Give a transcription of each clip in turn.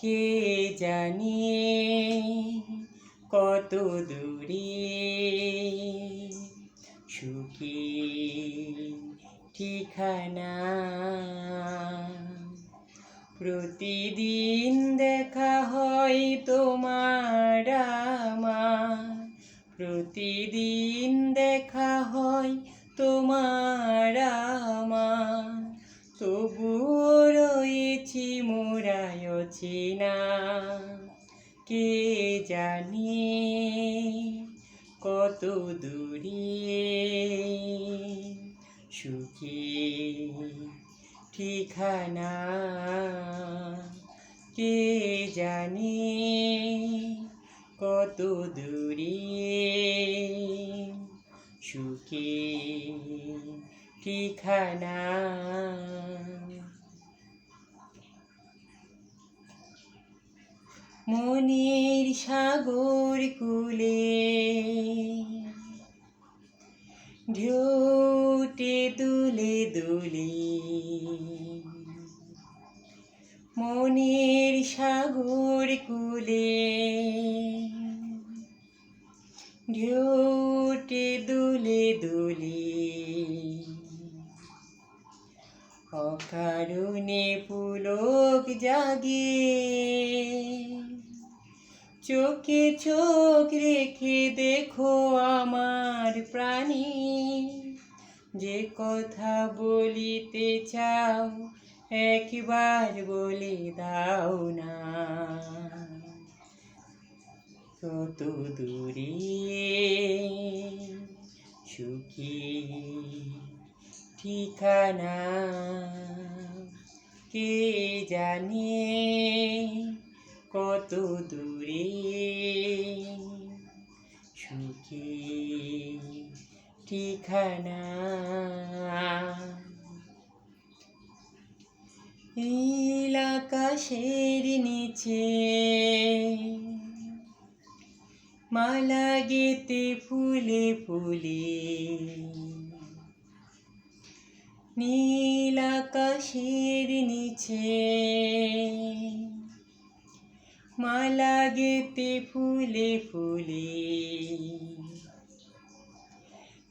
কে জানে কত দূরে সুখী ঠিকানা? প্রতিদিন দেখা হয় তোমার আমার। প্রতিদিন দেখা হয় তোমার আমার। তবুও রয়েছি মোরায় চেনা। কে জানে? কত দূরে সুখে ঠিকানা কে জানে কত দূরে সুখে ঠিকানা মনের সাগর কুলে ঢেউটে দুলে দুলে মনের সাগর কুলে ঢেউটে দুলে দুলে অকারণে পুলক জাগে চোখে চোখ রেখে দেখো আমার প্রাণী। যে কথা বলিতে চাও, একবার বলে দাও না। কত দূরে সুখী ঠিকানা কে জানে? কত দূরে সুখী ঠিকানা। নীল নিচে মালা গেতে ফুলে ফুলে নীল নিচে মালা গেতে ফুলে ফুলে।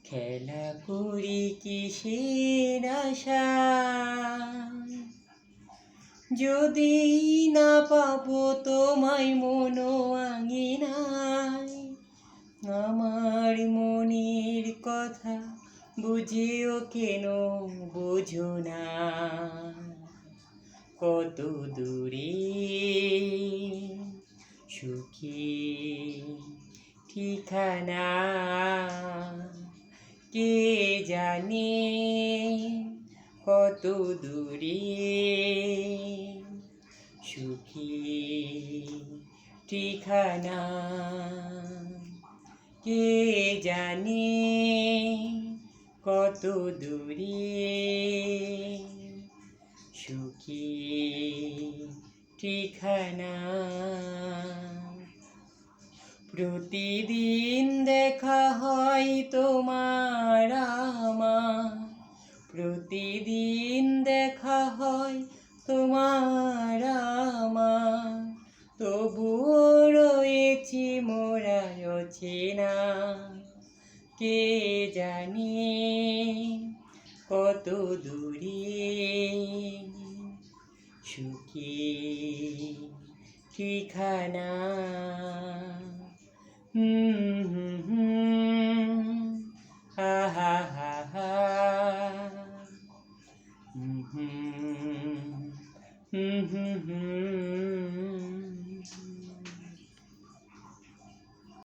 খেলা করি কিসের যদি না পাবো তোমায় মনো আঙিনায়, আমার মনের কথা বুঝেও কেন বোঝো না? কত দূরে সুখী ঠিকানা কে জানে কত দূরে? সুখী ঠিকানা কে জানে কত দূরে? সুখী ঠিকানা প্রতিদিন দেখা হয় তোমার আমার। প্রতিদিন দেখা হয় তোমার আমার। তবুও রয়েছি মোরা চেনা কে জানে কত দূরে চুকে ঠিকানা? Mm-hmm.